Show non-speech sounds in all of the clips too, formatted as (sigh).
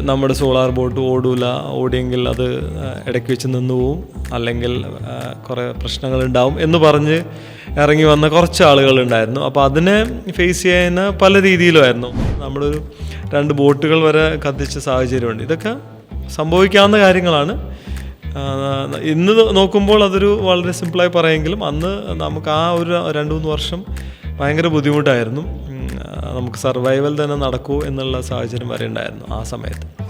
നമ്മുടെ solar boat ഓടൂല ഓടിയെങ്കിൽ അത് ഇടയ്ക്ക് വെച്ച് നിന്ന് പോവും. അല്ലെങ്കിൽ കുറേ പ്രശ്നങ്ങളുണ്ടാവും എന്ന് പറഞ്ഞ് ഇറങ്ങി വന്ന കുറച്ച് ആളുകളുണ്ടായിരുന്നു അപ്പോൾ അതിനെ ഫേസ് ചെയ്യുന്ന പല രീതിയിലുമായിരുന്നു നമ്മുടെ ഒരു രണ്ട് ബോട്ടുകൾ വരെ കത്തിച്ച സാഹചര്യമുണ്ട്. ഇതൊക്കെ സംഭവിക്കാവുന്ന കാര്യങ്ങളാണ്. ഇന്ന് നോക്കുമ്പോൾ അതൊരു വളരെ സിമ്പിളായി പറയുമെങ്കിലും അന്ന് നമുക്ക് ആ ഒരു രണ്ട് മൂന്ന് വർഷം ഭയങ്കര ബുദ്ധിമുട്ടായിരുന്നു. നമുക്ക് സർവൈവൽ തന്നെ നടക്കൂ എന്നുള്ള സാഹചര്യം വരെ ഉണ്ടായിരുന്നു ആ സമയത്ത്.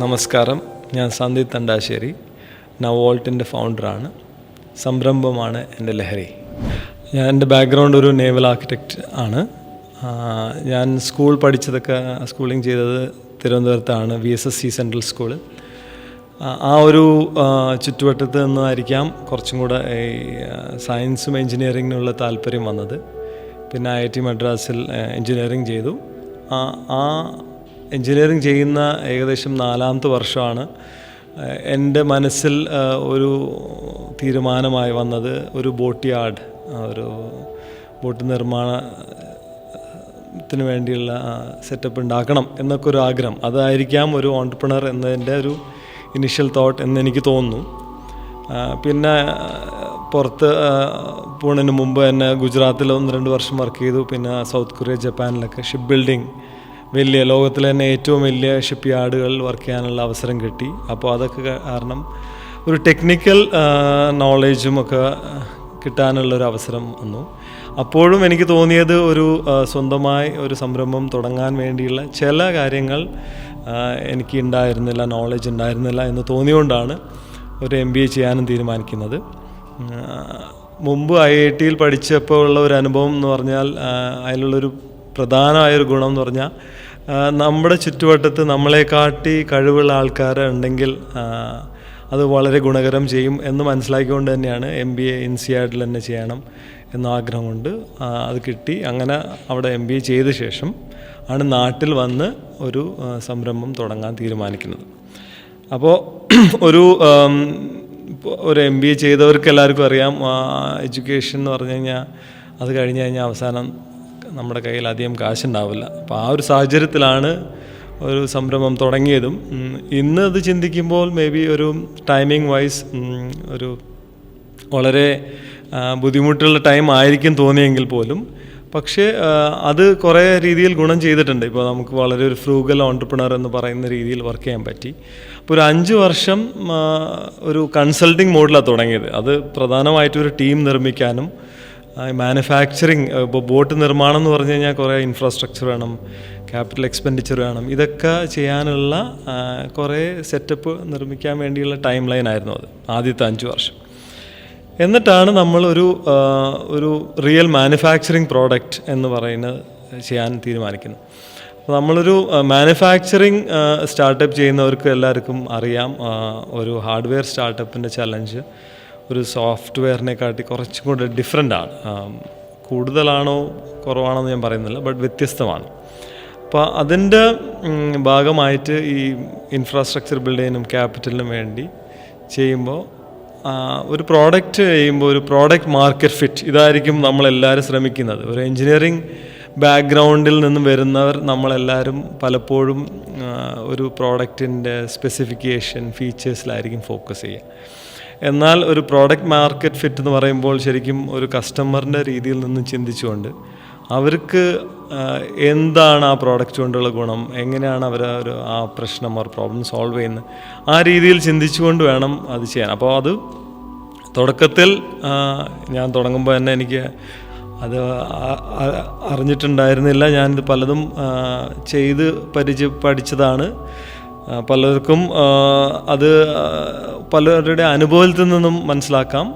നമസ്കാരം. ഞാൻ സന്ദീപ് തണ്ടാശ്ശേരി. നവോൾട്ടിന്റെ ഫൗണ്ടറാണ്. സംരംഭമാണ് എന്റെ ലഹരി. ഞാൻ എന്റെ ബാക്ക്ഗ്രൗണ്ട് ഒരു നേവൽ ആർക്കിടെക്റ്റ് ആണ്. ഞാൻ സ്കൂൾ പഠിച്ചതൊക്കെ സ്കൂളിങ് ചെയ്തത് തിരുവനന്തപുരത്താണ് V S S C central school ആ ഒരു ചുറ്റുവട്ടത്ത് നിന്നായിരിക്കാം കുറച്ചും കൂടെ ഈ സയൻസും എൻജിനീയറിങ്ങിനുള്ള താല്പര്യം വന്നത്. പിന്നെ ഐ ഐ ടി മദ്രാസിൽ എൻജിനീയറിങ് ചെയ്തു. ആ എൻജിനീയറിങ് ചെയ്യുന്ന ഏകദേശം നാലാമത്തെ വർഷമാണ്. എന്റെ മനസ്സിൽ ഒരു തീരുമാനമായി വന്നത് ഒരു ബോട്ട് യാർഡ് ഒരു ബോട്ട് നിർമ്മാണ ത്തിന് വേണ്ടിയുള്ള സെറ്റപ്പ് ഉണ്ടാക്കണം എന്നൊക്കെ ഒരു ആഗ്രഹം. അതായിരിക്കാം ഒരു ഓൺടർപ്രണർ എന്നതിന്റെ ഒരു ഇനിഷ്യൽ തോട്ട് എന്ന് എനിക്ക് തോന്നുന്നു പിന്നെ പുറത്ത് പോണതിന് മുമ്പ് തന്നെ ഗുജറാത്തിൽ ഒന്ന് രണ്ട് വർഷം വർക്ക് ചെയ്തു. പിന്നെ സൗത്ത് കൊറിയ ജപ്പാനിലൊക്കെ ഷിപ്പ് ബിൽഡിംഗ് വലിയ ലോകത്തിലെ തന്നെ ഏറ്റവും വലിയ ഷിപ്പ് യാർഡുകളിൽ വർക്ക് ചെയ്യാനുള്ള അവസരം കിട്ടി. അപ്പോൾ അതൊക്കെ കാരണം ഒരു ടെക്നിക്കൽ നോളേജും ഒക്കെ കിട്ടാനുള്ളൊരു അവസരം വന്നു. അപ്പോഴും എനിക്ക് തോന്നിയത് ഒരു സ്വന്തമായി ഒരു സംരംഭം തുടങ്ങാൻ വേണ്ടിയുള്ള ചില കാര്യങ്ങൾ എനിക്ക് ഉണ്ടായിരുന്നില്ല നോളജ് ഉണ്ടായിരുന്നില്ല എന്ന് തോന്നിയുകൊണ്ടാണ് ഒരു എം ബി എ ചെയ്യാനും തീരുമാനിക്കുന്നത്. മുമ്പ് ഐ ഐ ടിയിൽ പഠിച്ചപ്പോൾ ഉള്ള ഒരു അനുഭവം എന്ന് പറഞ്ഞാൽ അതിലുള്ളൊരു പ്രധാനമായൊരു ഗുണം എന്ന് പറഞ്ഞാൽ നമ്മുടെ ചുറ്റുവട്ടത്ത് നമ്മളെക്കാട്ടി കഴിവുള്ള ആൾക്കാർ ഉണ്ടെങ്കിൽ അത് വളരെ ഗുണകരം ചെയ്യും എന്ന് മനസ്സിലാക്കിക്കൊണ്ട് തന്നെയാണ് എം ബി എ ഇൻസിയാഡിൽ തന്നെ ചെയ്യണം എന്ന ആഗ്രഹം കൊണ്ട് അത് കിട്ടി. അങ്ങനെ അവിടെ എം ബി എ ചെയ്ത ശേഷം ആണ് നാട്ടിൽ വന്ന് ഒരു സംരംഭം തുടങ്ങാൻ തീരുമാനിക്കുന്നത്. അപ്പോൾ (clears throat) ഒരു ഒരു എം ബി എ ചെയ്തവർക്ക് എല്ലാവർക്കും അറിയാം എഡ്യൂക്കേഷൻ എന്ന് പറഞ്ഞു കഴിഞ്ഞാൽ അത് കഴിഞ്ഞ് കഴിഞ്ഞാൽ അവസാനം നമ്മുടെ കയ്യിൽ അധികം കാശുണ്ടാവില്ല. അപ്പോൾ ആ ഒരു സാഹചര്യത്തിലാണ് ഒരു സംരംഭം തുടങ്ങിയതും. ഇന്ന് അത് ചിന്തിക്കുമ്പോൾ മേ ബി ഒരു ടൈമിംഗ് വൈസ് ഒരു വളരെ ബുദ്ധിമുട്ടുള്ള ടൈം ആയിരിക്കും തോന്നിയെങ്കിൽ പോലും പക്ഷേ അത് കുറേ രീതിയിൽ ഗുണം ചെയ്തിട്ടുണ്ട്. ഇപ്പോൾ നമുക്ക് വളരെ ഒരു ഫ്രൂഗൽ ഓൺടർപ്രണർ എന്ന് പറയുന്ന രീതിയിൽ വർക്ക് ചെയ്യാൻ പറ്റി. അപ്പോൾ ഒരു അഞ്ച് വർഷം ഒരു കൺസൾട്ടിങ് മോഡിലാണ് തുടങ്ങിയത്. അത് പ്രധാനമായിട്ടും ഒരു ടീം നിർമ്മിക്കാനും മാനുഫാക്ചറിങ് ഇപ്പോൾ ബോട്ട് നിർമ്മാണം എന്ന് പറഞ്ഞു കഴിഞ്ഞാൽ കുറേ ഇൻഫ്രാസ്ട്രക്ചർ വേണം ക്യാപിറ്റൽ എക്സ്പെൻഡിച്ചർ വേണം. ഇതൊക്കെ ചെയ്യാനുള്ള കുറേ സെറ്റപ്പ് നിർമ്മിക്കാൻ വേണ്ടിയുള്ള ടൈം ലൈൻ ആയിരുന്നു അത് ആദ്യത്തെ അഞ്ച് വർഷം. എന്നിട്ടാണ് നമ്മൾ ഒരു ഒരു റിയൽ മാനുഫാക്ചറിങ് പ്രോഡക്റ്റ് എന്ന് പറയുന്നത് ചെയ്യാൻ തീരുമാനിക്കുന്നത്. നമ്മളൊരു മാനുഫാക്ചറിങ് സ്റ്റാർട്ടപ്പ് ചെയ്യുന്നവർക്ക് എല്ലാവർക്കും അറിയാം ഒരു ഹാർഡ്വെയർ സ്റ്റാർട്ടപ്പിന്റെ ചലഞ്ച് ഒരു സോഫ്റ്റ്വെയറിനെക്കാട്ടി കുറച്ചും കൂടെ ഡിഫറെന്റ് ആണ്. കൂടുതലാണോ കുറവാണോ എന്ന് ഞാൻ പറയുന്നില്ല ബട്ട് വ്യത്യസ്തമാണ്. അപ്പോൾ അതിന്റെ ഭാഗമായിട്ട് ഈ ഇൻഫ്രാസ്ട്രക്ചർ ബിൽഡ് ചെയ്യാനും ക്യാപിറ്റലിനും വേണ്ടി ചെയ്യുമ്പോൾ ഒരു പ്രോഡക്റ്റ് ചെയ്യുമ്പോൾ ഒരു പ്രോഡക്റ്റ് മാർക്കറ്റ് ഫിറ്റ് ഇതായിരിക്കും നമ്മളെല്ലാവരും ശ്രമിക്കുന്നത്. ഒരു എൻജിനീയറിങ് ബാക്ക്ഗ്രൗണ്ടിൽ നിന്നും വരുന്നവർ നമ്മളെല്ലാവരും പലപ്പോഴും ഒരു പ്രോഡക്റ്റിന്റെ സ്പെസിഫിക്കേഷൻ ഫീച്ചേഴ്സിലായിരിക്കും ഫോക്കസ് ചെയ്യുക. എന്നാൽ ഒരു പ്രോഡക്റ്റ് മാർക്കറ്റ് ഫിറ്റ് എന്ന് പറയുമ്പോൾ ശരിക്കും ഒരു കസ്റ്റമറിന്റെ രീതിയിൽ നിന്ന് ചിന്തിച്ചുകൊണ്ട് അവർക്ക് എന്താണ് ആ പ്രോഡക്റ്റ് കൊണ്ടുള്ള ഗുണം? എങ്ങനെയാണ് അവർ ഒരു ആ പ്രശ്നം ഓർ പ്രോബ്ലം സോൾവ് ചെയ്യുന്നത്? ആ രീതിയിൽ ചിന്തിച്ചുകൊണ്ട് വേണം അത് ചെയ്യാൻ. അപ്പോൾ അത് തുടക്കത്തിൽ ഞാൻ തുടങ്ങുമ്പോൾ തന്നെ എനിക്ക് അത് അറിഞ്ഞിട്ടുണ്ടായിരുന്നില്ല. ഞാനിത് പലതും ചെയ്ത് പരിചയ പഠിച്ചതാണ്. പലർക്കും അത് പലരുടെ അനുഭവത്തിൽ നിന്നും മനസ്സിലാക്കാം.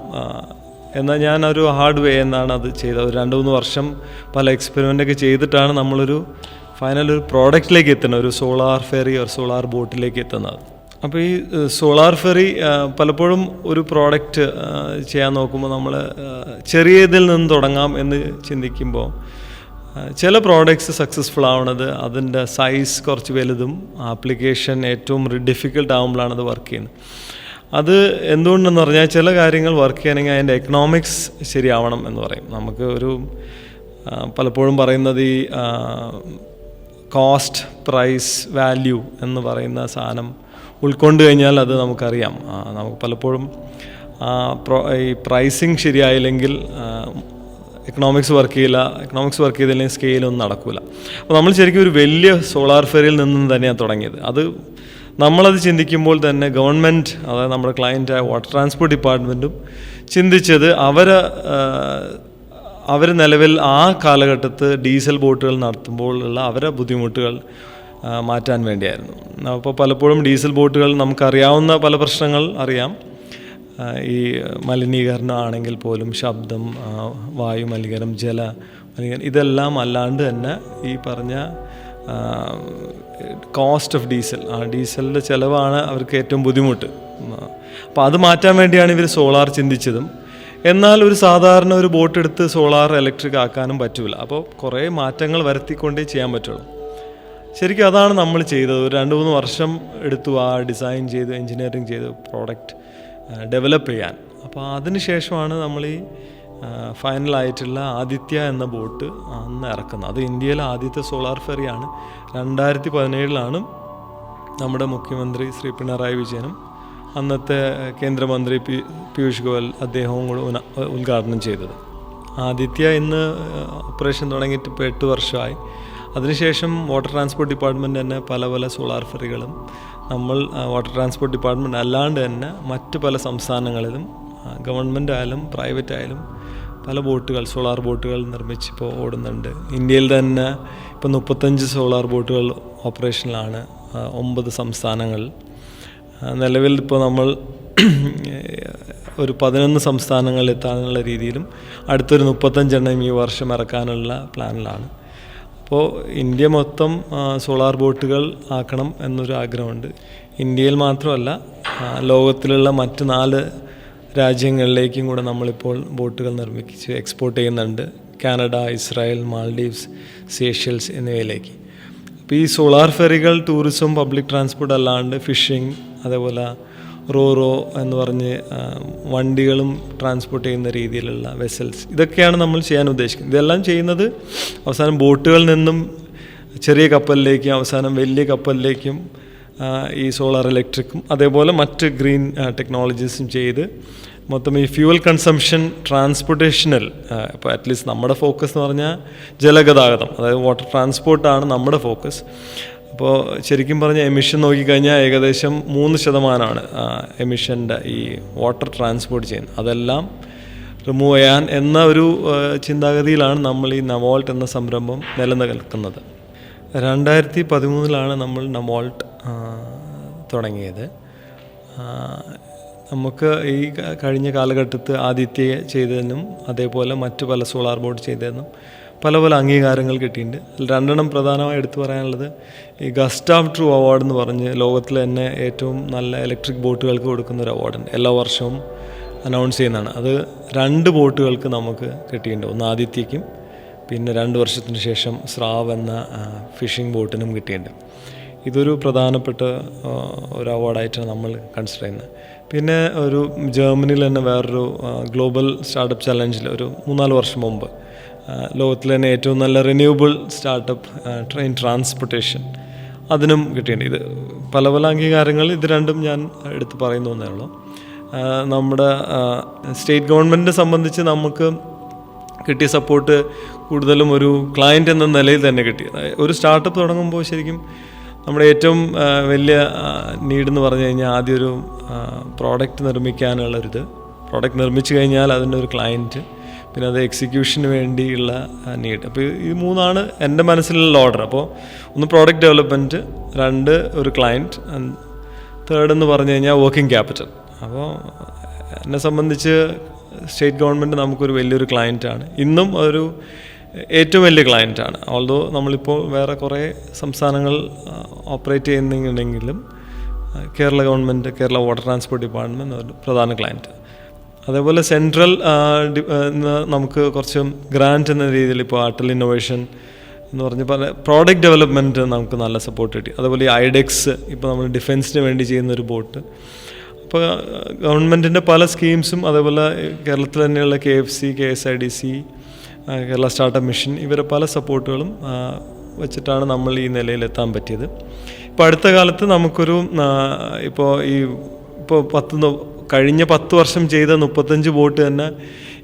എന്നാൽ ഞാൻ ഒരു ഹാർഡ് വേ എന്നാണ് അത് ചെയ്തത്. ഒരു രണ്ട് മൂന്ന് വർഷം പല എക്സ്പെരിമെന്റൊക്കെ ചെയ്തിട്ടാണ് നമ്മളൊരു ഫൈനൽ ഒരു പ്രോഡക്റ്റിലേക്ക് എത്തുന്നത്. ഒരു സോളാർ ഫെറി ഒരു സോളാർ ബോട്ടിലേക്ക് എത്തുന്നത്. അപ്പോൾ ഈ സോളാർ ഫെറി പലപ്പോഴും ഒരു പ്രോഡക്റ്റ് ചെയ്യാൻ നോക്കുമ്പോൾ നമ്മൾ ചെറിയതിൽ നിന്ന് തുടങ്ങാം എന്ന് ചിന്തിക്കുമ്പോൾ ചില പ്രോഡക്റ്റ്സ് സക്സസ്ഫുൾ ആവണത് അതിന്റെ സൈസ് കുറച്ച് വലുതും ആപ്ലിക്കേഷൻ ഏറ്റവും ഡിഫിക്കൽട്ട് ആകുമ്പോഴാണ് അത് വർക്ക് ചെയ്യുന്നത്. അത് എന്തുകൊണ്ടെന്ന് പറഞ്ഞാൽ ചില കാര്യങ്ങൾ വർക്ക് ചെയ്യണമെങ്കിൽ അതിന്റെ എക്കണോമിക്സ് ശരിയാവണം എന്ന് പറയും. നമുക്ക് ഒരു പലപ്പോഴും പറയുന്നത് ഈ കോസ്റ്റ് പ്രൈസ് വാല്യൂ എന്ന് പറയുന്ന സാധനം ഉൾക്കൊണ്ട് കഴിഞ്ഞാൽ അത് നമുക്കറിയാം. നമുക്ക് പലപ്പോഴും ഈ പ്രൈസിങ് ശരിയായില്ലെങ്കിൽ എക്കണോമിക്സ് വർക്ക് ചെയ്യില്ല എക്കണോമിക്സ് വർക്ക് ചെയ്തില്ലെങ്കിൽ സ്കെയിലൊന്നും നടക്കില്ല അപ്പോൾ നമ്മൾ ശരിക്കും ഒരു വലിയ സോളാർ ഫെയറിൽ നിന്നും തന്നെയാണ് തുടങ്ങിയത്. അത് നമ്മളത് ചിന്തിക്കുമ്പോൾ തന്നെ ഗവൺമെന്റ് അതായത് നമ്മുടെ ക്ലയന്റായ വാട്ടർ ട്രാൻസ്പോർട്ട് ഡിപ്പാർട്ട്മെന്റും ചിന്തിച്ചത് അവർ അവർ നിലവിൽ ആ കാലഘട്ടത്ത് ഡീസൽ ബോട്ടുകൾ നടത്തുമ്പോഴുള്ള അവരെ ബുദ്ധിമുട്ടുകൾ മാറ്റാൻ വേണ്ടിയായിരുന്നു. അപ്പോൾ പലപ്പോഴും ഡീസൽ ബോട്ടുകൾ നമുക്കറിയാവുന്ന പല പ്രശ്നങ്ങൾ അറിയാം. ഈ മലിനീകരണം ആണെങ്കിൽ പോലും ശബ്ദം വായു മലിനീകരണം ജല മലിനീകരണം ഇതെല്ലാം അല്ലാണ്ട് തന്നെ ഈ പറഞ്ഞ കോസ്റ്റ് ഓഫ് ഡീസൽ. ആ ഡീസലിന്റെ ചിലവാണ് അവർക്ക് ഏറ്റവും ബുദ്ധിമുട്ട്. അപ്പോൾ അത് മാറ്റാൻ വേണ്ടിയാണ് ഇവർ സോളാർ ചിന്തിച്ചതും. എന്നാൽ ഒരു സാധാരണ ഒരു ബോട്ട് എടുത്ത് സോളാർ ഇലക്ട്രിക് ആക്കാനും പറ്റില്ല അപ്പോൾ കുറേ മാറ്റങ്ങൾ വരുത്തിക്കൊണ്ടേ ചെയ്യാൻ പറ്റുള്ളൂ. ശരിക്കും അതാണ് നമ്മൾ ചെയ്തത്. ഒരു രണ്ട് മൂന്ന് വർഷം എടുത്തു ആ ഡിസൈൻ ചെയ്ത് എൻജിനീയറിങ് ചെയ്ത് പ്രോഡക്റ്റ് ഡെവലപ്പ് ചെയ്യാൻ. അപ്പോൾ അതിന് ശേഷമാണ് നമ്മൾ ഈ ഫൈനലായിട്ടുള്ള ആദിത്യ എന്ന ബോട്ട് അന്ന് ഇറക്കുന്നത്. അത് ഇന്ത്യയിലെ ആദ്യത്തെ സോളാർ ഫെറിയാണ് രണ്ടായിരത്തി പതിനേഴിലാണ് നമ്മുടെ മുഖ്യമന്ത്രി ശ്രീ പിണറായി വിജയനും അന്നത്തെ കേന്ദ്രമന്ത്രി പി പീയൂഷ് ഗോയൽ അദ്ദേഹവും കൂടെ ഉദ്ഘാടനം ചെയ്തത്. ആദിത്യ ഇന്ന് ഓപ്പറേഷൻ തുടങ്ങിയിട്ട് ഇപ്പോൾ എട്ട് വർഷമായി. അതിനുശേഷം വാട്ടർ ട്രാൻസ്പോർട്ട് ഡിപ്പാർട്ട്മെന്റ് തന്നെ പല പല സോളാർ ഫെറികളും നമ്മൾ വാട്ടർ ട്രാൻസ്പോർട്ട് ഡിപ്പാർട്ട്മെന്റ് അല്ലാണ്ട് തന്നെ മറ്റ് പല സംസ്ഥാനങ്ങളിലും ഗവൺമെന്റ് ആയാലും പ്രൈവറ്റ് ആയാലും പല ബോട്ടുകൾ സോളാർ ബോട്ടുകൾ നിർമ്മിച്ച് ഇപ്പോൾ ഓടുന്നുണ്ട്. ഇന്ത്യയിൽ തന്നെ ഇപ്പോൾ മുപ്പത്തഞ്ച് സോളാർ ബോട്ടുകൾ ഓപ്പറേഷനിലാണ് ഒമ്പത് സംസ്ഥാനങ്ങൾ. നിലവിൽ ഇപ്പോൾ നമ്മൾ ഒരു പതിനൊന്ന് സംസ്ഥാനങ്ങളിൽ എത്താനുള്ള രീതിയിലും അടുത്തൊരു മുപ്പത്തഞ്ചെണ്ണം ഈ വർഷം ഇറക്കാനുള്ള പ്ലാനിലാണ്. അപ്പോൾ ഇന്ത്യ മൊത്തം സോളാർ ബോട്ടുകൾ ആക്കണം എന്നൊരു ആഗ്രഹമുണ്ട്. ഇന്ത്യയിൽ മാത്രമല്ല ലോകത്തിലുള്ള മറ്റ് നാല് രാജ്യങ്ങളിലേക്കും കൂടെ നമ്മളിപ്പോൾ ബോട്ടുകൾ നിർമ്മിച്ച് എക്സ്പോർട്ട് ചെയ്യുന്നുണ്ട്. കാനഡ ഇസ്രായേൽ മാൽഡീവ്സ് സേഷ്യൽസ് എന്നിവയിലേക്ക്. അപ്പോൾ ഈ സോളാർ ഫെറികൾ ടൂറിസം പബ്ലിക് ട്രാൻസ്പോർട്ട് അല്ലാണ്ട് ഫിഷിംഗ് അതേപോലെ റോറോ എന്ന് പറഞ്ഞ് വണ്ടികളും ട്രാൻസ്പോർട്ട് ചെയ്യുന്ന രീതിയിലുള്ള വെസൽസ് ഇതൊക്കെയാണ് നമ്മൾ ചെയ്യാൻ ഉദ്ദേശിക്കുന്നത്. ഇതെല്ലാം ചെയ്യുന്നത് അവസാനം ബോട്ടുകളിൽ നിന്നും ചെറിയ കപ്പലിലേക്കും അവസാനം വലിയ കപ്പലിലേക്കും ഈ സോളാർ ഇലക്ട്രിക്കും അതേപോലെ മറ്റ് ഗ്രീൻ ടെക്നോളജീസും ചെയ്ത് മൊത്തം ഈ ഫ്യൂവൽ കൺസംഷൻ ട്രാൻസ്പോർട്ടേഷനൽ ഇപ്പോൾ അറ്റ്ലീസ്റ്റ് നമ്മുടെ ഫോക്കസ് എന്ന് പറഞ്ഞാൽ ജലഗതാഗതം അതായത് വാട്ടർ ട്രാൻസ്പോർട്ടാണ് നമ്മുടെ ഫോക്കസ് അപ്പോൾ ശരിക്കും പറഞ്ഞാൽ എമിഷൻ നോക്കിക്കഴിഞ്ഞാൽ ഏകദേശം മൂന്ന് ശതമാനമാണ് എമിഷന്റെ ഈ വാട്ടർ ട്രാൻസ്പോർട്ട് ചെയ്യുന്നത്. അതെല്ലാം റിമൂവ് ചെയ്യാൻ എന്ന ഒരു ചിന്താഗതിയിലാണ് നമ്മൾ ഈ നവോൾട്ട് എന്ന സംരംഭം നിലനിൽക്കുന്നത്. രണ്ടായിരത്തി പതിമൂന്നിലാണ് നമ്മൾ നവോൾട്ട് തുടങ്ങിയത്. നമുക്ക് ഈ കഴിഞ്ഞ കാലഘട്ടത്ത് ആദിത്യ ചെയ്തതിനും അതേപോലെ മറ്റു പല സോളാർ ബോർഡ് ചെയ്തതിനും പല പല അംഗീകാരങ്ങൾ കിട്ടിയിട്ടുണ്ട്. രണ്ടെണ്ണം പ്രധാനമായി എടുത്തു പറയാനുള്ളത് ഈ ഗസ്റ്റാഫ് ട്രൂ അവാർഡ് എന്ന് പറഞ്ഞ് ലോകത്തിലെ തന്നെ ഏറ്റവും നല്ല ഇലക്ട്രിക് ബോട്ടുകൾക്ക് കൊടുക്കുന്ന ഒരു അവാർഡുണ്ട് എല്ലാ വർഷവും അനൗൺസ് ചെയ്യുന്നതാണ്. അത് രണ്ട് ബോട്ടുകൾക്ക് നമുക്ക് കിട്ടിയിട്ടുണ്ട്. ഒന്ന് ആദിത്യയ്ക്കും പിന്നെ രണ്ട് വർഷത്തിന് ശേഷം സ്രാവ് എന്ന ഫിഷിംഗ് ബോട്ടിനും കിട്ടിയിട്ടുണ്ട്. ഇതൊരു പ്രധാനപ്പെട്ട ഒരു അവാർഡായിട്ടാണ് നമ്മൾ കൺസിഡർ ചെയ്യുന്നത്. പിന്നെ ഒരു ജർമ്മനിയിൽ തന്നെ വേറൊരു ഗ്ലോബൽ സ്റ്റാർട്ടപ്പ് ചലഞ്ചിൽ ഒരു മൂന്നാൽ വർഷം മുമ്പ് ലോകത്തിലെ തന്നെ ഏറ്റവും നല്ല റിന്യൂവബിൾ സ്റ്റാർട്ടപ്പ് ട്രെയിൻ ട്രാൻസ്പോർട്ടേഷൻ അതിനും കിട്ടിയിട്ടുണ്ട്. ഇത് പല പല അംഗീകാരങ്ങൾ ഇത് രണ്ടും ഞാൻ എടുത്ത് പറയുന്നു എന്നേ നമ്മുടെ സ്റ്റേറ്റ് ഗവൺമെന്റിനെ സംബന്ധിച്ച് നമുക്ക് കിട്ടിയ സപ്പോർട്ട് കൂടുതലും ഒരു ക്ലയന്റ് എന്ന നിലയിൽ തന്നെ കിട്ടി. ഒരു സ്റ്റാർട്ടപ്പ് തുടങ്ങുമ്പോൾ ശരിക്കും നമ്മുടെ ഏറ്റവും വലിയ നീഡ് എന്ന് പറഞ്ഞു കഴിഞ്ഞാൽ ആദ്യം ഒരു പ്രോഡക്റ്റ് നിർമ്മിക്കാനുള്ളൊരിത്. പ്രോഡക്റ്റ് നിർമ്മിച്ചു കഴിഞ്ഞാൽ അതിന്റെ ഒരു ക്ലയന്റ് പിന്നെ അത് എക്സിക്യൂഷന് വേണ്ടിയുള്ള നീഡ് അപ്പോൾ ഈ മൂന്നാണ് എന്റെ മനസ്സിലുള്ള ഓർഡർ അപ്പോൾ ഒന്ന് പ്രോഡക്റ്റ് ഡെവലപ്മെന്റ് രണ്ട് ഒരു ക്ലയന്റ് തേർഡ് എന്ന് പറഞ്ഞു കഴിഞ്ഞാൽ വർക്കിംഗ് ക്യാപിറ്റൽ അപ്പോൾ എന്നെ സംബന്ധിച്ച് സ്റ്റേറ്റ് ഗവൺമെന്റ് നമുക്കൊരു വലിയൊരു ക്ലയന്റാണ് ഇന്നും ഒരു ഏറ്റവും വലിയ ക്ലയന്റാണ് ഓൾദോ നമ്മളിപ്പോൾ വേറെ കുറേ സംസ്ഥാനങ്ങൾ ഓപ്പറേറ്റ് ചെയ്യുന്നുണ്ടെങ്കിലും Kerala government Kerala water transport department ഒരു പ്രധാന ക്ലയന്റ് അതേപോലെ സെൻട്രൽ നമുക്ക് കുറച്ച് ഗ്രാന്റ് എന്ന രീതിയിൽ ഇപ്പോൾ അട്ടൽ ഇന്നോവേഷൻ എന്ന് പറഞ്ഞ് പല പ്രോഡക്റ്റ് ഡെവലപ്മെന്റ് നമുക്ക് നല്ല സപ്പോർട്ട് കിട്ടി. അതുപോലെ ഈ ഐഡെക്സ് ഇപ്പോൾ നമ്മൾ ഡിഫൻസിന് വേണ്ടി ചെയ്യുന്ന ഒരു ബോട്ട് അപ്പോൾ ഗവൺമെന്റിന്റെ പല സ്കീംസും അതേപോലെ കേരളത്തിൽ തന്നെയുള്ള K F C K S I D C Kerala startup mission ഇവരെ പല സപ്പോർട്ടുകളും വെച്ചിട്ടാണ് നമ്മൾ ഈ നിലയിലെത്താൻ പറ്റിയത്. ഇപ്പോൾ അടുത്ത കാലത്ത് നമുക്കൊരു ഇപ്പോൾ ഈ ഇപ്പോൾ പത്ത് കഴിഞ്ഞ പത്ത് വർഷം ചെയ്ത മുപ്പത്തഞ്ച് ബോട്ട് തന്നെ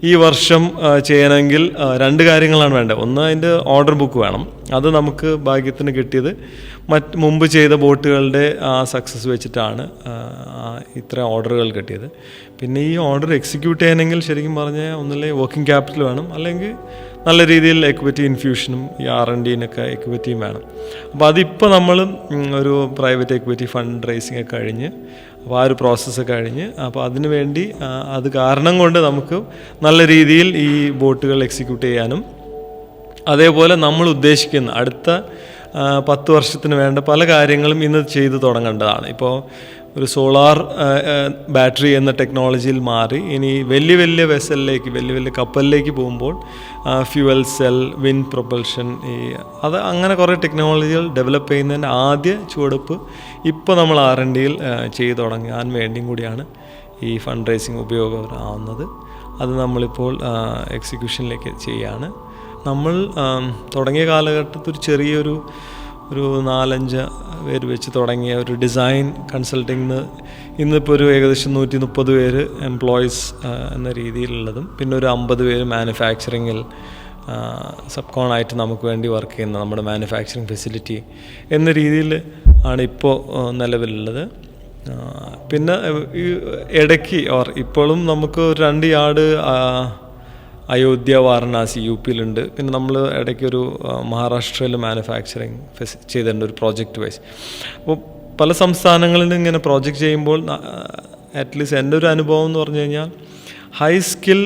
ഈ വർഷം ചെയ്യണമെങ്കിൽ രണ്ട് കാര്യങ്ങളാണ് വേണ്ടത്. ഒന്ന് അതിന്റെ ഓർഡർ ബുക്ക് വേണം. അത് നമുക്ക് ഭാഗ്യത്തിന് കിട്ടിയത് മറ്റ് മുമ്പ് ചെയ്ത ബോട്ടുകളുടെ ആ സക്സസ് വെച്ചിട്ടാണ് ഇത്ര ഓർഡറുകൾ കിട്ടിയത്. പിന്നെ ഈ ഓർഡർ എക്സിക്യൂട്ട് ചെയ്യണമെങ്കിൽ ശരിക്കും പറഞ്ഞാൽ ഒന്നില്ലേ വർക്കിംഗ് ക്യാപിറ്റൽ വേണം. അല്ലെങ്കിൽ നല്ല രീതിയിൽ എക്വിറ്റി ഇൻഫ്യൂഷനും ഈ ആർ എൻ ഡിനൊക്കെ എക്വിറ്റിയും വേണം. അപ്പോൾ അതിപ്പോൾ നമ്മൾ ഒരു പ്രൈവറ്റ് എക്വിറ്റി ഫണ്ട് റേസിംഗ് ഒക്കെ കഴിഞ്ഞ് അപ്പോൾ ആ ഒരു പ്രോസസ്സ് കഴിഞ്ഞ് അപ്പോൾ അതിനു വേണ്ടി അത് കാരണം കൊണ്ട് നമുക്ക് നല്ല രീതിയിൽ ഈ ബോട്ടുകൾ എക്സിക്യൂട്ട് ചെയ്യാനും അതേപോലെ നമ്മൾ ഉദ്ദേശിക്കുന്ന അടുത്ത പത്ത് വർഷത്തിന് വേണ്ട പല കാര്യങ്ങളും ഇന്ന് ചെയ്തു തുടങ്ങേണ്ടതാണ്. ഇപ്പോൾ ഒരു സോളാർ ബാറ്ററി എന്ന ടെക്നോളജിയിൽ മാറി. ഇനി വലിയ വലിയ വെസലിലേക്ക് വലിയ വലിയ കപ്പലിലേക്ക് പോകുമ്പോൾ ഫ്യുവൽ സെൽ വിൻ പ്രൊപ്പൽഷൻ ഈ അത് അങ്ങനെ കുറേ ടെക്നോളജികൾ ഡെവലപ്പ് ചെയ്യുന്നതിന്റെ ആദ്യ ചുവടുപ്പ് ഇപ്പോൾ നമ്മൾ ആർ എൻ ഡിയിൽ ചെയ്തു തുടങ്ങാൻ വേണ്ടിയും കൂടിയാണ് ഈ ഫണ്ട് റേസിംഗ് ഉപയോഗമാവുന്നത് അത് നമ്മളിപ്പോൾ എക്സിക്യൂഷനിലേക്ക് ചെയ്യാണ്. നമ്മൾ തുടങ്ങിയ കാലഘട്ടത്തിൽ ചെറിയൊരു ഒരു നാലഞ്ച് പേര് വെച്ച് തുടങ്ങിയ ഒരു ഡിസൈൻ കൺസൾട്ടിങ് ഇന്നിപ്പോൾ ഒരു ഏകദേശം നൂറ്റി മുപ്പത് പേര് എംപ്ലോയീസ് എന്ന രീതിയിലുള്ളതും പിന്നെ ഒരു അമ്പത് പേര് മാനുഫാക്ചറിങ്ങിൽ സബ് കോണായിട്ട് നമുക്ക് വേണ്ടി വർക്ക് ചെയ്യുന്ന നമ്മുടെ മാനുഫാക്ചറിങ് ഫെസിലിറ്റി എന്ന രീതിയിൽ ആണ് ഇപ്പോൾ നിലവിലുള്ളത്. പിന്നെ ഈ ഇടയ്ക്ക് ഓർ ഇപ്പോഴും നമുക്ക് രണ്ട് യാർഡ് അയോധ്യ വാരണാസി യു പിയിലുണ്ട്. പിന്നെ നമ്മൾ ഇടയ്ക്കൊരു മഹാരാഷ്ട്രയിൽ മാനുഫാക്ചറിങ് ചെയ്തിട്ടുണ്ട് ഒരു പ്രോജക്റ്റ് വൈസ് അപ്പോൾ പല സംസ്ഥാനങ്ങളിലും ഇങ്ങനെ പ്രോജക്റ്റ് ചെയ്യുമ്പോൾ അറ്റ്ലീസ്റ്റ് എന്റെ ഒരു അനുഭവം എന്ന് പറഞ്ഞു കഴിഞ്ഞാൽ ഹൈ സ്കിൽ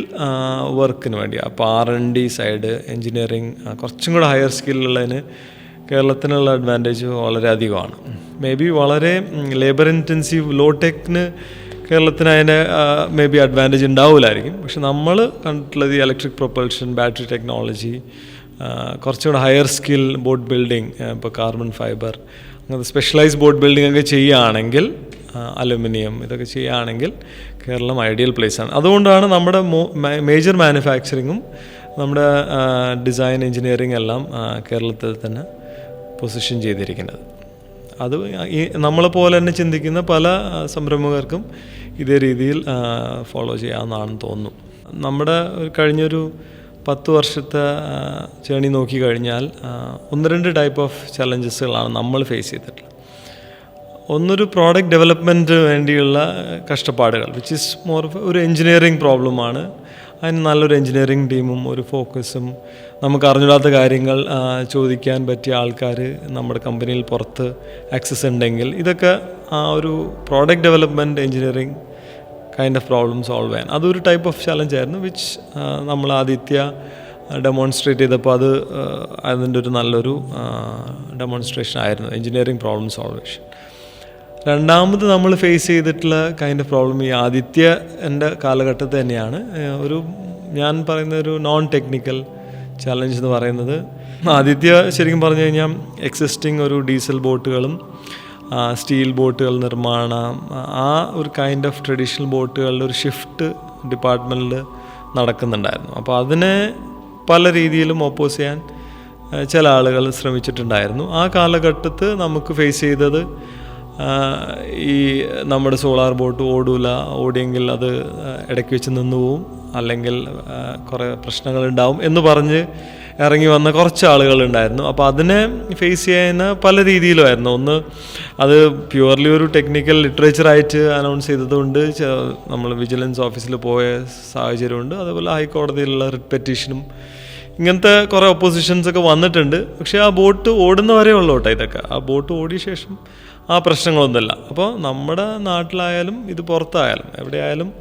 വർക്കിന് വേണ്ടി. അപ്പോൾ R N D side engineering കുറച്ചും കൂടെ ഹയർ സ്കില്ലുള്ളതിന് കേരളത്തിനുള്ള അഡ്വാന്റേജ് വളരെ അധികമാണ്. മേ ബി വളരെ ലേബർ ഇന്റൻസീവ് ലോ ടെക്കിന് കേരളത്തിന് അതിന്റെ മേ ബി അഡ്വാന്റേജ് ഉണ്ടാവില്ലായിരിക്കും പക്ഷെ നമ്മൾ കണ്ടിട്ടുള്ളത് ഈ ഇലക്ട്രിക് പ്രൊപ്പൽഷൻ ബാറ്ററി ടെക്നോളജി കുറച്ചുകൂടെ ഹയർ സ്കിൽ ബോട്ട് ബിൽഡിംഗ് ഇപ്പോൾ കാർബൺ ഫൈബർ അങ്ങനത്തെ സ്പെഷ്യലൈസ് ബോട്ട് ബിൽഡിംഗ് ഒക്കെ ചെയ്യുകയാണെങ്കിൽ അലുമിനിയം ഇതൊക്കെ ചെയ്യുകയാണെങ്കിൽ കേരളം ഐഡിയൽ പ്ലേസ് ആണ്. അതുകൊണ്ടാണ് നമ്മുടെ മേജർ മാനുഫാക്ചറിങ്ങും നമ്മുടെ ഡിസൈൻ എഞ്ചിനീയറിംഗ് എല്ലാം കേരളത്തിൽ തന്നെ പൊസിഷൻ ചെയ്തിരിക്കുന്നത്. അത് ഈ നമ്മളെ പോലെ തന്നെ ചിന്തിക്കുന്ന പല സംരംഭകർക്കും ഇതേ രീതിയിൽ ഫോളോ ചെയ്യാമെന്നാണെന്ന് തോന്നുന്നു. നമ്മുടെ കഴിഞ്ഞൊരു പത്ത് വർഷത്തെ ജേണി നോക്കിക്കഴിഞ്ഞാൽ ഒന്ന് രണ്ട് ടൈപ്പ് ഓഫ് ചലഞ്ചസുകളാണ് നമ്മൾ ഫേസ് ചെയ്തിട്ടുള്ളത്. ഒന്നൊരു പ്രോഡക്റ്റ് ഡെവലപ്മെന്റ് വേണ്ടിയുള്ള കഷ്ടപ്പാടുകൾ വിച്ച് ഇസ് മോർ ഒരു എൻജിനീയറിങ് പ്രോബ്ലമാണ് അതിന് നല്ലൊരു എൻജിനീയറിങ് ടീമും ഒരു ഫോക്കസും നമുക്ക് അറിഞ്ഞിടാത്ത കാര്യങ്ങൾ ചോദിക്കാൻ പറ്റിയ ആൾക്കാർ നമ്മുടെ കമ്പനിയിൽ പുറത്ത് ആക്സസ് ഉണ്ടെങ്കിൽ ഇതൊക്കെ ആ ഒരു product development engineering kind of problem solve ചെയ്യാൻ. അതൊരു ടൈപ്പ് ഓഫ് ചലഞ്ച് ആയിരുന്നു വിച്ച് നമ്മൾ ആദിത്യ ഡെമോൺസ്ട്രേറ്റ് ചെയ്തപ്പോൾ അത് അതിന്റെ ഒരു നല്ലൊരു ഡെമോൺസ്ട്രേഷൻ ആയിരുന്നു എൻജിനീയറിങ് പ്രോബ്ലം സോൾവേഷൻ രണ്ടാമത് നമ്മൾ ഫേസ് ചെയ്തിട്ടുള്ള കൈൻഡ് ഓഫ് പ്രോബ്ലം ഈ ആദിത്യ എന്റെ കാലഘട്ടത്തിൽ തന്നെയാണ്. ഒരു ഞാൻ പറയുന്ന ഒരു നോൺ ടെക്നിക്കൽ ചലഞ്ച് എന്ന് പറയുന്നത്. ആദിത്യ ശരിക്കും പറഞ്ഞു കഴിഞ്ഞാൽ എക്സിസ്റ്റിംഗ് ഒരു ഡീസൽ ബോട്ടുകളും സ്റ്റീൽ ബോട്ടുകൾ നിർമ്മാണം ആ ഒരു കൈൻഡ് ഓഫ് ട്രഡീഷണൽ ബോട്ടുകളുടെ ഒരു ഷിഫ്റ്റ് ഡിപ്പാർട്ട്മെന്റിൽ നടക്കുന്നുണ്ടായിരുന്നു. അപ്പോൾ അതിനെ പല രീതിയിലും ഓപ്പോസ് ചെയ്യാൻ ചില ആളുകൾ ശ്രമിച്ചിട്ടുണ്ടായിരുന്നു. ആ കാലഘട്ടത്ത് നമുക്ക് ഫേസ് ചെയ്തത് ഈ നമ്മുടെ സോളാർ ബോട്ട് ഓടൂല ഓടിയെങ്കിൽ അത് ഇടയ്ക്ക് വെച്ച് നിന്ന് പോവും. അല്ലെങ്കിൽ കുറേ പ്രശ്നങ്ങളുണ്ടാവും എന്ന് പറഞ്ഞ് ഇറങ്ങി വന്ന കുറച്ച് ആളുകളുണ്ടായിരുന്നു. അപ്പോൾ അതിനെ ഫേസ് ചെയ്യുന്ന പല രീതിയിലുമായിരുന്നു ഒന്ന് അത് പ്യുവർലി ഒരു ടെക്നിക്കൽ ലിറ്ററേച്ചറായിട്ട് അനൗൺസ് ചെയ്തതുകൊണ്ട് നമ്മൾ വിജിലൻസ് ഓഫീസിൽ പോയ സാഹചര്യമുണ്ട്. അതുപോലെ ഹൈക്കോടതിയിലുള്ള റിട്ട് പെറ്റീഷനും ഇങ്ങനത്തെ കുറേ ഒപ്പോസിഷൻസ് ഒക്കെ വന്നിട്ടുണ്ട്. പക്ഷേ ആ ബോട്ട് ഓടുന്ന വരെ ഉള്ളൂ കേട്ടോ ഇതൊക്കെ. ആ ബോട്ട് ഓടിയ ശേഷം ആ പ്രശ്നങ്ങളൊന്നുമല്ല. അപ്പോൾ നമ്മുടെ നാട്ടിലായാലും ഇത് പുറത്തായാലും എവിടെയായാലും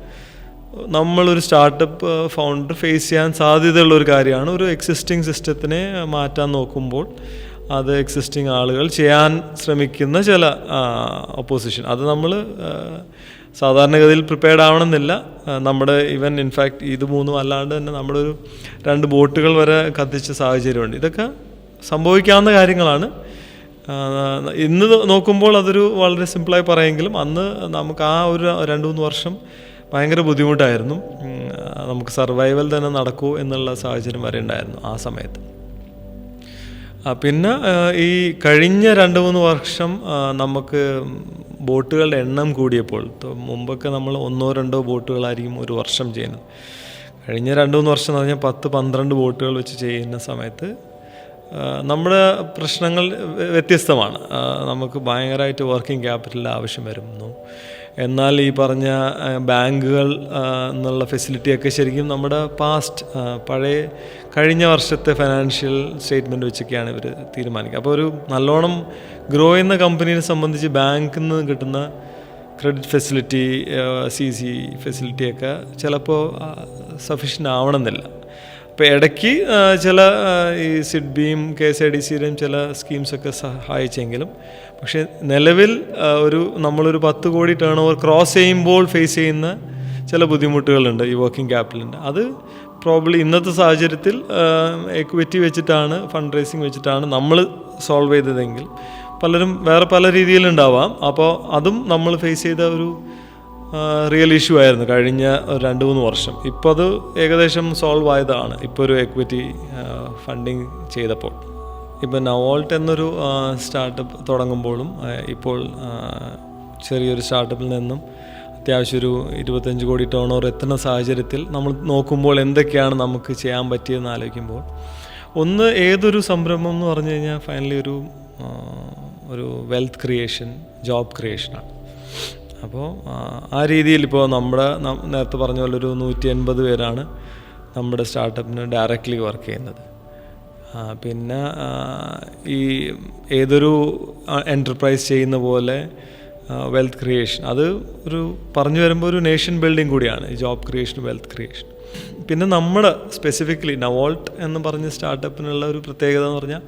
നമ്മളൊരു സ്റ്റാർട്ടപ്പ് ഫൗണ്ടർ ഫേസ് ചെയ്യാൻ സാധ്യതയുള്ള ഒരു കാര്യമാണ് ഒരു എക്സിസ്റ്റിംഗ് സിസ്റ്റത്തിനെ മാറ്റാൻ നോക്കുമ്പോൾ അത് എക്സിസ്റ്റിംഗ് ആളുകൾ ചെയ്യാൻ ശ്രമിക്കുന്ന ചില ഒപ്പോസിഷൻ അത് നമ്മൾ സാധാരണഗതിയിൽ പ്രിപ്പയർഡ് ആവണമെന്നില്ല. നമ്മുടെ ഇവൻ ഇൻഫാക്റ്റ് ഇത് മൂന്നും അല്ലാണ്ട് തന്നെ നമ്മുടെ ഒരു രണ്ട് ബോട്ടുകൾ വരെ കത്തിച്ച സാഹചര്യമുണ്ട്. ഇതൊക്കെ സംഭവിക്കാവുന്ന കാര്യങ്ങളാണ്. ഇന്ന് നോക്കുമ്പോൾ അതൊരു വളരെ സിമ്പിളായി പറയുമെങ്കിലും അന്ന് നമുക്ക് ആ ഒരു രണ്ട് മൂന്ന് വർഷം ഭയങ്കര ബുദ്ധിമുട്ടായിരുന്നു. നമുക്ക് സർവൈവൽ തന്നെ നടക്കൂ എന്നുള്ള സാഹചര്യം വരെ ഉണ്ടായിരുന്നു ആ സമയത്ത്. പിന്നെ ഈ കഴിഞ്ഞ രണ്ട് മൂന്ന് വർഷം നമുക്ക് ബോട്ടുകളുടെ എണ്ണം കൂടിയപ്പോൾ മുമ്പൊക്കെ നമ്മൾ ഒന്നോ രണ്ടോ ബോട്ടുകളായിരിക്കും ഒരു വർഷം ചെയ്യുന്നത്. കഴിഞ്ഞ രണ്ട് മൂന്ന് വർഷം എന്ന് പറഞ്ഞാൽ പത്ത് പന്ത്രണ്ട് ബോട്ടുകൾ വെച്ച് ചെയ്യുന്ന സമയത്ത് നമ്മുടെ പ്രശ്നങ്ങൾ വ്യ- വ്യത്യസ്തമാണ്. നമുക്ക് ഭയങ്കരമായിട്ട് വർക്കിംഗ് ക്യാപിറ്റൽ ആവശ്യം വരുന്നു. എന്നാൽ ഈ പറഞ്ഞ ബാങ്കുകൾ എന്നുള്ള ഫെസിലിറ്റിയൊക്കെ ശരിക്കും നമ്മുടെ പാസ്റ്റ് പഴയ കഴിഞ്ഞ വർഷത്തെ ഫിനാൻഷ്യൽ സ്റ്റേറ്റ്മെന്റ് വെച്ചൊക്കെയാണ് ഇവർ തീരുമാനിക്കുക. അപ്പോൾ ഒരു നല്ലോണം ഗ്രോ ചെയ്യുന്ന കമ്പനീനെ സംബന്ധിച്ച് ബാങ്കിൽ നിന്ന് കിട്ടുന്ന ക്രെഡിറ്റ് ഫെസിലിറ്റി സി സി ഫെസിലിറ്റിയൊക്കെ ചിലപ്പോൾ സഫീഷ്യന്റ് ആവണമെന്നില്ല. അപ്പോൾ ഇടയ്ക്ക് ചില ഈ സിഡ്ബിയും കെ എസ് ഐ ഡി സിയിലും ചില സ്കീംസൊക്കെ സഹായിച്ചെങ്കിലും പക്ഷേ നിലവിൽ ഒരു നമ്മളൊരു പത്ത് കോടി ടേൺ ഓവർ ക്രോസ് ചെയ്യുമ്പോൾ ഫേസ് ചെയ്യുന്ന ചില ബുദ്ധിമുട്ടുകളുണ്ട് ഈ വർക്കിംഗ് ക്യാപിറ്റലിന്റെ അത് പ്രോബ്ലി ഇന്നത്തെ സാഹചര്യത്തിൽ എക്വിറ്റി വെച്ചിട്ടാണ് ഫണ്ട് റേസിങ് വെച്ചിട്ടാണ് നമ്മൾ സോൾവ് ചെയ്തതെങ്കിൽ പലരും വേറെ പല രീതിയിലുണ്ടാവാം. അപ്പോൾ അതും നമ്മൾ ഫേസ് ചെയ്ത ഒരു റിയൽ ഇഷ്യൂ ആയിരുന്നു കഴിഞ്ഞ രണ്ട് മൂന്ന് വർഷം. ഇപ്പോൾ അത് ഏകദേശം സോൾവ് ആയതാണ്. ഇപ്പോൾ ഒരു എക്വിറ്റി ഫണ്ടിങ് ചെയ്തപ്പോൾ. ഇപ്പോൾ നവോൾട്ട് എന്നൊരു സ്റ്റാർട്ടപ്പ് തുടങ്ങുമ്പോഴും ഇപ്പോൾ ചെറിയൊരു സ്റ്റാർട്ടപ്പിൽ നിന്നും അത്യാവശ്യം ഒരു ഇരുപത്തഞ്ച് കോടി ഓവർ എത്തുന്ന സാഹചര്യത്തിൽ നമ്മൾ നോക്കുമ്പോൾ എന്തൊക്കെയാണ് നമുക്ക് ചെയ്യാൻ പറ്റിയതെന്ന് ആലോചിക്കുമ്പോൾ ഒന്ന് ഏതൊരു സംരംഭം എന്ന് പറഞ്ഞു കഴിഞ്ഞാൽ ഫൈനലി ഒരു ഒരു വെൽത്ത് ക്രിയേഷൻ ജോബ് ക്രിയേഷനാണ് അപ്പോൾ ആ, രീതിയിൽ ഇപ്പോൾ നമ്മുടെ നേരത്തെ പറഞ്ഞ പോലെ ഒരു നൂറ്റി എൺപത് പേരാണ് നമ്മുടെ സ്റ്റാർട്ടപ്പിന് ഡയറക്റ്റ്ലി വർക്ക് ചെയ്യുന്നത്. പിന്നെ ഈ ഏതൊരു എന്റർപ്രൈസ് ചെയ്യുന്ന പോലെ വെൽത്ത് ക്രിയേഷൻ അത് ഒരു പറഞ്ഞു വരുമ്പോൾ ഒരു നേഷൻ ബിൽഡിംഗ് കൂടിയാണ് ജോബ് ക്രിയേഷൻ വെൽത്ത് ക്രിയേഷൻ പിന്നെ നമ്മൾ സ്പെസിഫിക്കലി നവോൾട്ട് എന്ന് പറഞ്ഞ സ്റ്റാർട്ടപ്പിനുള്ള ഒരു പ്രത്യേകത എന്ന് പറഞ്ഞാൽ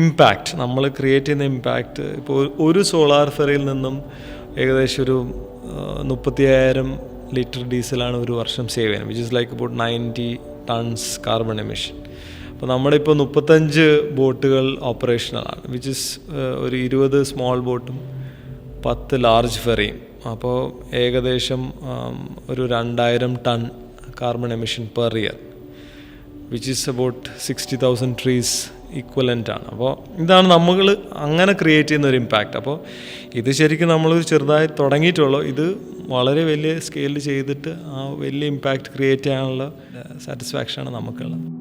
ഇമ്പാക്റ്റ് നമ്മൾ ക്രിയേറ്റ് ചെയ്യുന്ന ഇമ്പാക്റ്റ് ഇപ്പോൾ ഒരു സോളാർ ഫെറിയിൽ നിന്നും ഏകദേശം ഒരു മുപ്പത്തി അയ്യായിരം ലിറ്റർ ഡീസലാണ് ഒരു വർഷം സേവ് ചെയ്യുന്നത് which is like about ninety tons carbon emission അപ്പോൾ നമ്മുടെ ഇപ്പോൾ മുപ്പത്തഞ്ച് ബോട്ടുകൾ ഓപ്പറേഷണലാണ് വിച്ച് ഇസ് ഒരു ഇരുപത് സ്മോൾ ബോട്ടും പത്ത് ലാർജ് ഫെറിയും അപ്പോൾ ഏകദേശം ഒരു രണ്ടായിരം ton carbon emission per year which is about sixty thousand trees equivalent ആണ്. അപ്പോൾ ഇതാണ് നമ്മൾ അങ്ങനെ ക്രിയേറ്റ് ചെയ്യുന്ന ഒരു ഇമ്പാക്റ്റ് അപ്പോൾ ഇത് ശരിക്കും നമ്മൾ ചെറുതായി തുടങ്ങിയിട്ടുള്ളൂ. ഇത് വളരെ വലിയ സ്കെയിലിൽ ചെയ്തിട്ട് ആ വലിയ ഇമ്പാക്റ്റ് ക്രിയേറ്റ് ചെയ്യാനുള്ള സാറ്റിസ്ഫാക്ഷനാണ് നമുക്കുള്ളത്.